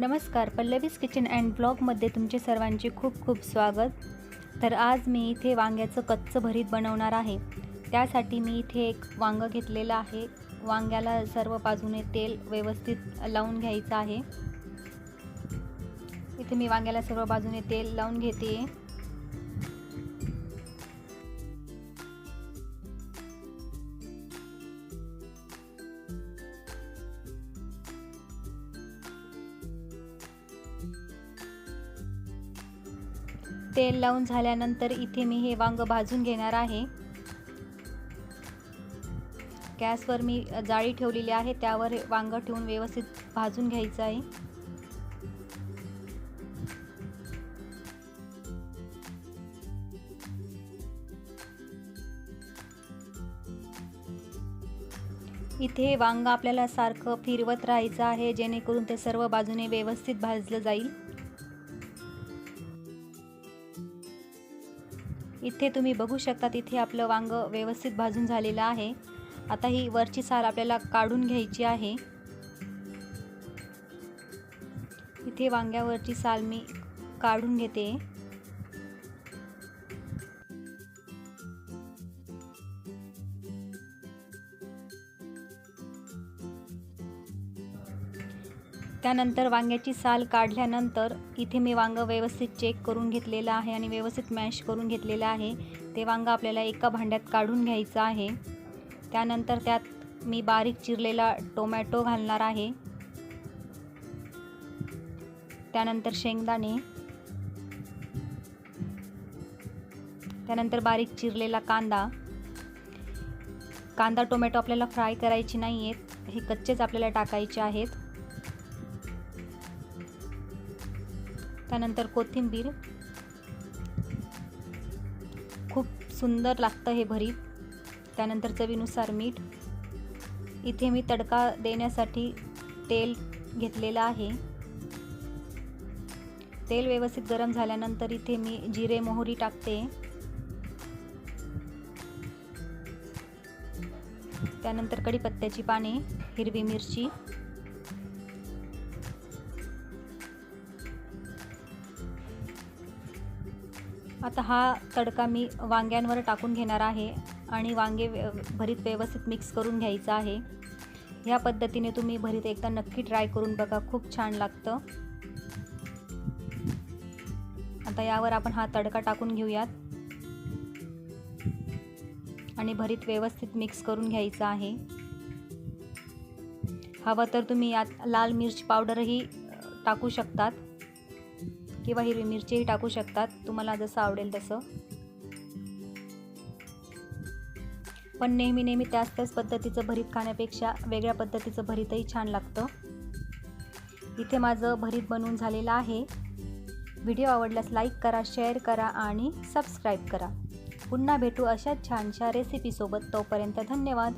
नमस्कार पल्लवीस kitchen and ब्लॉगमध्ये तुमचे सर्वांचे खूप खूप स्वागत. तर आज मी इथे वांग्याचं कच्चं भरीत बनवणार आहे. त्यासाठी मी इथे एक वांगं घेतलेलं आहे. वांग्याला सर्व बाजूने तेल व्यवस्थित लावून घ्यायचं आहे. इथे मी वांग्याला सर्व बाजूने तेल लावून घेते. तेल लावून झाल्यानंतर इथे मी हे वांग भाजून घेणार आहे. गॅसवर मी जाळी ठेवलेली आहे त्यावर वांग ठेवून व्यवस्थित भाजून घ्यायचं आहे. इथे वांग आपल्याला सारखं फिरवत राहायचं आहे जेणेकरून ते सर्व बाजूने व्यवस्थित भाजलं जाईल. इथे तुम्ही बघू शकता इथे आपलं वांग व्यवस्थित भाजून झालेलं आहे. आता ही वरची साल आपल्याला काढून घ्यायची आहे. इथे वांग्यावरची साल मी काढून घेते. त्यानंतर वांग्याची साल काढल्यानंतर इथे मी वांगं व्यवस्थित चेक करून घेतलेलं आहे आणि व्यवस्थित मॅश करून घेतलेलं आहे. ते वांगं आपल्याला एका भांड्यात काढून घ्यायचं आहे. त्यानंतर त्यात मी बारीक चिरलेला टोमॅटो घालणार आहे. त्यानंतर शेंगदाणे. त्यानंतर बारीक चिरलेला कांदा. कांदा टोमॅटो आपल्याला फ्राय करायचे नाही आहेत हे कच्चेच आपल्याला टाकायचे आहेत. त्यानंतर कोथिंबीर. खूप सुंदर लागतं हे भरीत. त्यानंतर चवीनुसार मीठ. इथे मी तडका देण्यासाठी तेल घेतलेलं आहे. तेल व्यवस्थित गरम झाल्यानंतर इथे मी जिरे मोहरी टाकते. त्यानंतर कढीपत्त्याची पाने हिरवी मिरची. आता हा तडका मी वांग्यांवर टाकून घेणार आहे आणि वांगे भरीत व्यवस्थित मिक्स करून घ्यायचं आहे. ह्या पद्धतीने तुम्ही भरीत एकदा नक्की ट्राय करून बघा खूप छान लागतं. आता यावर आपण हा तडका टाकून घेऊयात. आणि भरीत व्यवस्थित मिक्स करून घ्यायचं आहे. हवं तर तुम्ही यात लाल मिरची पावडरही टाकू शकतात. किंवा हिरवी मिरचीही टाकू शकतात. तुम्हाला जसं आवडेल तसं. पण नेहमी नेहमी त्याच त्याच पद्धतीचं भरीत खाण्यापेक्षा वेगळ्या पद्धतीचं भरीतही छान लागतं. इथे माझं भरीत बनवून झालेलं आहे. व्हिडिओ आवडल्यास लाईक करा शेअर करा आणि सबस्क्राईब करा. पुन्हा भेटू अशाच छानशा रेसिपीसोबत. तोपर्यंत धन्यवाद.